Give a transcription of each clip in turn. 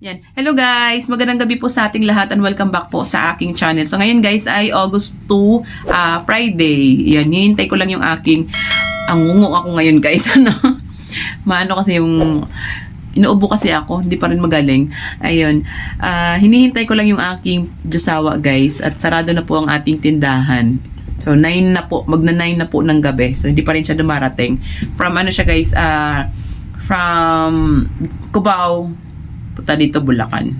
Yan. Hello guys! Magandang gabi po sa ating lahat and welcome back po sa aking channel. So ngayon guys ay August 2, ah, Friday. Yan, hinihintay ko lang yung aking ang ngungo ako ngayon guys. Ano? Maano kasi yung inuubo kasi ako, hindi pa rin magaling. Ayun. Ah, hinihintay ko lang yung aking Diyosawa guys at sarado na po ang ating tindahan. So 9 na po, magna 9 na po ng gabi. So hindi pa rin siya dumarating. From ano siya guys, ah from Cubao punta dito Bulacan.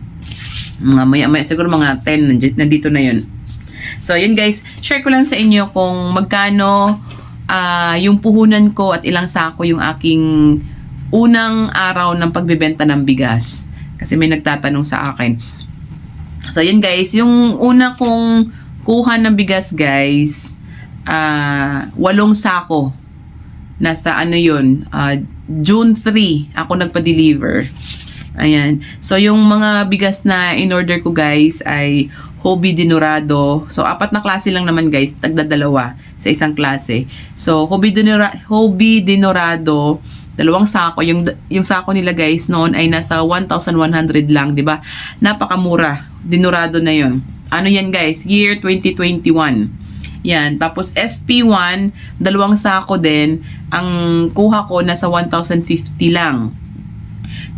Mga maya, maya siguro mga 10 nandito, na yun. So yun guys, share ko lang sa inyo kung magkano ah, yung puhunan ko at ilang sako yung aking unang araw ng pagbebenta ng bigas. Kasi may nagtatanong sa akin. So yun guys, yung una kong kuha ng bigas guys, ah walong sako. Nasa ano yun, ah, June 3 ako nagpa-deliver. Ayan. So, yung mga bigas na in-order ko guys ay Hobby Dinorado. So, apat na klase lang naman guys, tagdadalawa sa isang klase. So, Hobby, Dinora, Hobby Dinorado, dalawang sako. Yung, yung sako nila guys noon ay nasa 1,100 lang, di ba? Napakamura. Dinorado na yon. Ano yan guys? Year 2021. Yan. Tapos SP1, dalawang sako din. Ang kuha ko nasa 1,050 lang.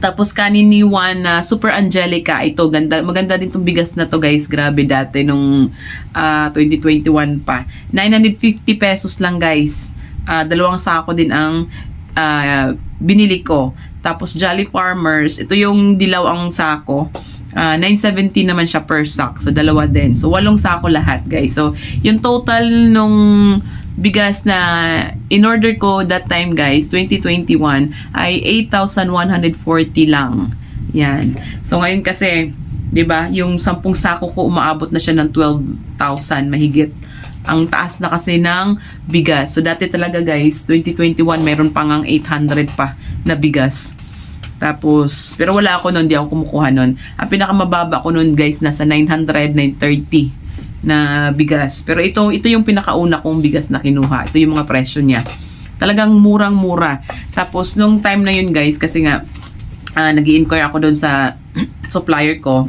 Tapos kanin ni Juan na Super Angelica. Ito, ganda, maganda din tong bigas na to guys. Grabe dati nung ah, 2021 pa. 950 pesos lang guys. Ah, dalawang sako din ang ah, binili ko. Tapos Jolly Farmers, ito yung dilaw ang sako. Ah, 970 naman siya per sack. So, dalawa din. So, walong sako lahat, guys. So, yung total nung bigas na in-order ko that time, guys, 2021, ay 8,140 lang. Yan. So, ngayon kasi, 'di ba yung 10 sako ko, umaabot na siya ng 12,000 mahigit. Ang taas na kasi ng bigas. So, dati talaga, guys, 2021, meron pang ang 800 pa na bigas. Tapos, pero wala ako noon, di ako kumukuha noon. Ang pinakamababa ko noon, guys, nasa 900, 930 na bigas. Pero ito, ito yung pinakauna kong bigas na kinuha. Ito yung mga presyo niya. Talagang murang-mura. Tapos, nung time na yun, guys, kasi nga, uh, nag inquire ako doon sa supplier ko.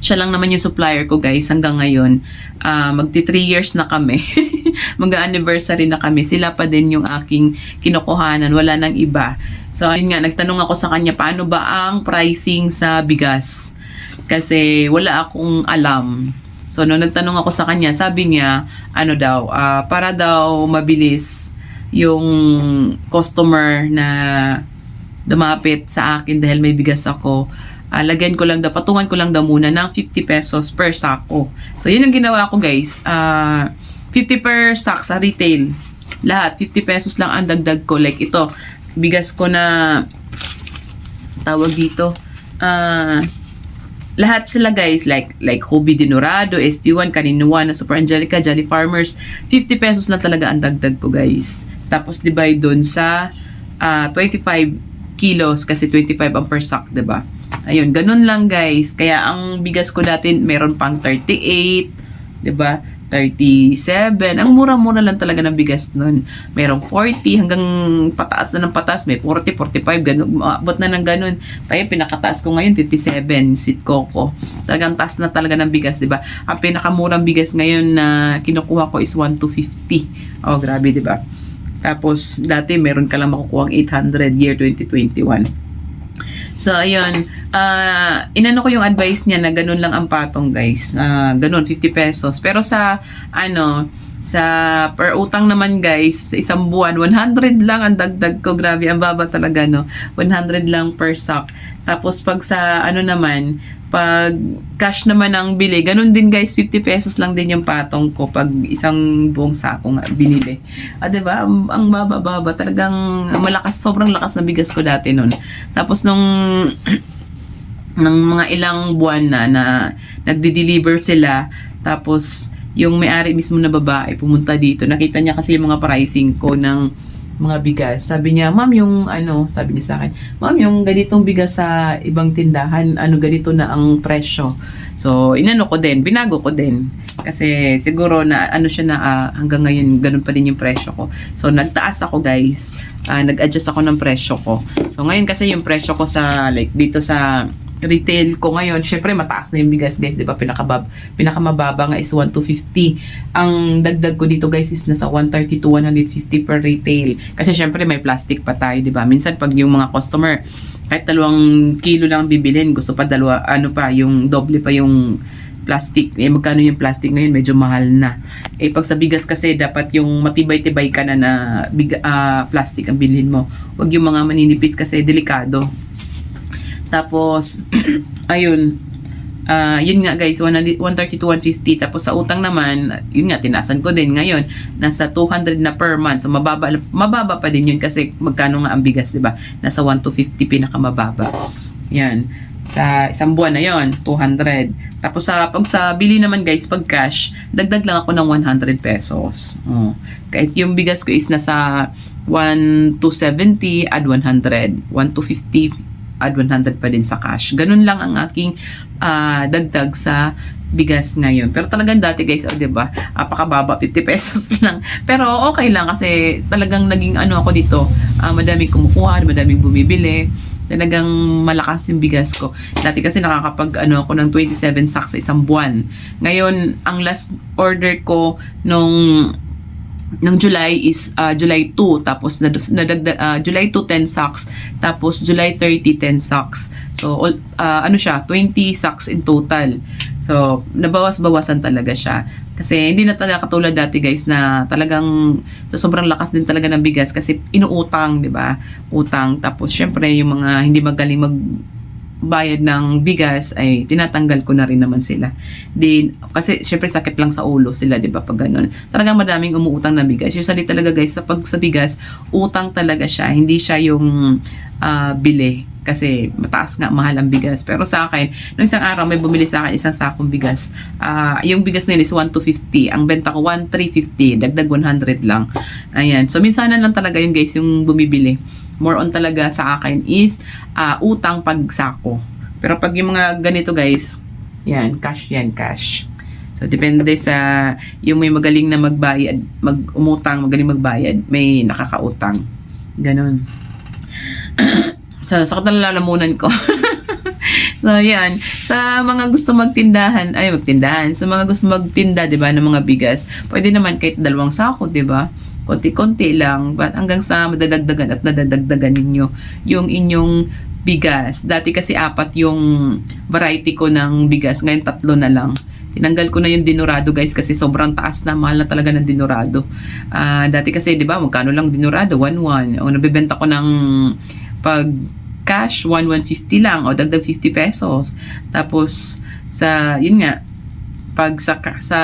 Siya lang naman yung supplier ko, guys, hanggang ngayon. Uh, magti 3 years na kami. Mag-anniversary na kami. Sila pa din yung aking kinukuhanan. Wala nang iba. So, ayun nga, nagtanong ako sa kanya, paano ba ang pricing sa bigas? Kasi wala akong alam. So, nung nagtanong ako sa kanya, sabi niya, ano daw, ah, para daw mabilis yung customer na dumapit sa akin dahil may bigas ako, ah, lagyan ko lang daw, patungan ko lang daw muna ng 50 pesos per sako. So, yun ang ginawa ko guys. Ah, 50 per sack sa retail. Lahat, 50 pesos lang ang dagdag ko. Like ito, bigas ko na tawag dito ah lahat sila guys like like Hobby Dinorado, SP1, Kaninuan, na Super Angelica, Jolly Farmers 50 pesos na talaga ang dagdag ko guys. Tapos divide dun sa ah, 25 kilos kasi 25 ang per sack 'di ba? Ayun ganun lang guys. Kaya ang bigas ko dati meron pang 38 'di ba 37. Ang mura-mura lang talaga ng bigas nun. Merong 40 hanggang pataas na ng pataas. May 40, 45, ganun. Abot na ng ganun. Tayo, pinakataas ko ngayon, 57, sweet coco. Talagang taas na talaga ng bigas, di ba? Ang pinakamurang bigas ngayon na kinukuha ko is 1 to 50. Oh, grabe, di ba? Tapos, dati meron ka lang makukuha 800 year 2021. So, ayun. Uh, inano ko yung advice niya na ganun lang ang patong, guys. Uh, ganun, 50 pesos. Pero sa, ano, sa per utang naman, guys, sa isang buwan, 100 lang ang dagdag ko. Grabe, ang baba talaga, no? 100 lang per sack. Tapos, pag sa, ano naman, pag cash naman ang bili, ganun din guys, 50 pesos lang din yung patong ko pag isang buong sako nga binili. Ah, ba? Ang, ang baba-baba, talagang malakas, sobrang lakas na bigas ko dati noon. Tapos nung ng mga ilang buwan na na nagde-deliver sila, tapos yung may-ari mismo na babae pumunta dito. Nakita niya kasi yung mga pricing ko ng mga bigas. Sabi niya, ma'am, yung ano, sabi niya sa akin, ma'am, yung ganitong bigas sa ibang tindahan, ano, ganito na ang presyo. So, inano ko din, binago ko din. Kasi siguro na ano siya na uh, hanggang ngayon ganun pa din yung presyo ko. So, nagtaas ako guys. Uh, nag-adjust ako ng presyo ko. So, ngayon kasi yung presyo ko sa like dito sa retail ko ngayon, syempre mataas na yung bigas guys, di ba? Pinakabab, pinakamababa nga is 1 to 50. Ang dagdag ko dito guys is nasa 130 to 150 per retail. Kasi syempre may plastic pa tayo, di ba? Minsan pag yung mga customer, kahit dalawang kilo lang bibilin, gusto pa dalawa, ano pa, yung doble pa yung plastic. Eh, magkano yung plastic ngayon? Medyo mahal na. Eh, pag sa bigas kasi, dapat yung matibay-tibay ka na na big, ah, plastic ang bilhin mo. Huwag yung mga maninipis kasi delikado. Tapos, ayun, ah yun nga guys, 100 130 to 150. Tapos sa utang naman, yun nga, tinasan ko din ngayon. Nasa 200 na per month. So, mababa, mababa pa din yun kasi magkano nga ang bigas, di ba? Nasa 1 to 50 pinakamababa. Yan. Sa isang buwan na yon 200. Tapos sa pag sa bili naman guys, pag cash, dagdag lang ako ng 100 pesos. Oh. Kahit yung bigas ko is nasa 1 to 70, add 100. 1 to 50, add 100 pa din sa cash. Ganun lang ang aking ah, dagdag sa bigas ngayon. Pero talagang dati guys, oh, 'di ba? Apakababa 50 pesos lang. Pero okay lang kasi talagang naging ano ako dito, ah, madaming kumukuha, madaming bumibili. Talagang malakas yung bigas ko. Dati kasi nakakapag ano ako ng 27 sacks sa isang buwan. Ngayon, ang last order ko nung ng July is ah, July 2 tapos nad- nadagdag ah, July 2 10 sacks tapos July 30 10 sacks. So all, ah, ano siya 20 sacks in total. So nabawas-bawasan talaga siya. Kasi hindi na talaga katulad dati guys na talagang sa sobrang lakas din talaga ng bigas kasi inuutang 'di ba? Utang tapos syempre yung mga hindi magaling mag bayad ng bigas ay tinatanggal ko na rin naman sila. Din kasi syempre sakit lang sa ulo sila, 'di ba, pag ganun. Talagang madaming umuutang na bigas. Usually talaga guys, sa pag sa bigas, utang talaga siya, hindi siya yung ah, bili kasi mataas nga mahal ang bigas. Pero sa akin, nung isang araw may bumili sa akin isang sakong bigas. Ah, yung bigas nila is 1 to 50. Ang benta ko 1 350, dagdag 100 lang. Ayan. So minsanan lang talaga yun guys yung bumibili more on talaga sa akin is ah, utang pagsako. Pero pag yung mga ganito guys, yan, cash yan, cash. So, depende sa yung may magaling na magbayad, mag-umutang, magaling magbayad, may nakakautang. Ganon. so, sakit na lalamunan ko. so, yan. Sa mga gusto magtindahan, ay magtindahan, sa mga gusto magtinda, di ba, ng mga bigas, pwede naman kahit dalawang sako, di ba? Konti-konti lang but hanggang sa madadagdagan at nadadagdagan ninyo yung inyong bigas. Dati kasi apat yung variety ko ng bigas, ngayon tatlo na lang. Tinanggal ko na yung dinurado guys kasi sobrang taas na, mahal na talaga ng dinurado. Ah, dati kasi 'di ba, magkano lang dinurado? 1-1. O nabebenta ko ng pag cash 1-150 lang o dagdag 50 pesos. Tapos sa yun nga pag sa, sa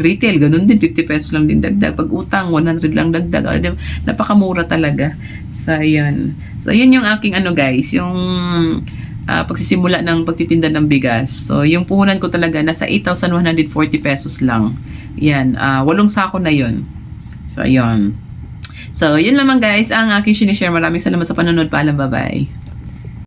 retail, ganun din, 50 pesos lang din dagdag. Pag utang, 100 lang dagdag. Ah, di ba? Napakamura talaga. So, yan. So, yun yung aking ano guys, yung ah, pagsisimula ng pagtitinda ng bigas. So, yung puhunan ko talaga, nasa 8,140 pesos lang. Yan, ah, walong sako na yun. So, ayun. So, yun lamang guys, ang aking sinishare. Maraming salamat sa panonood. Paalam, bye-bye.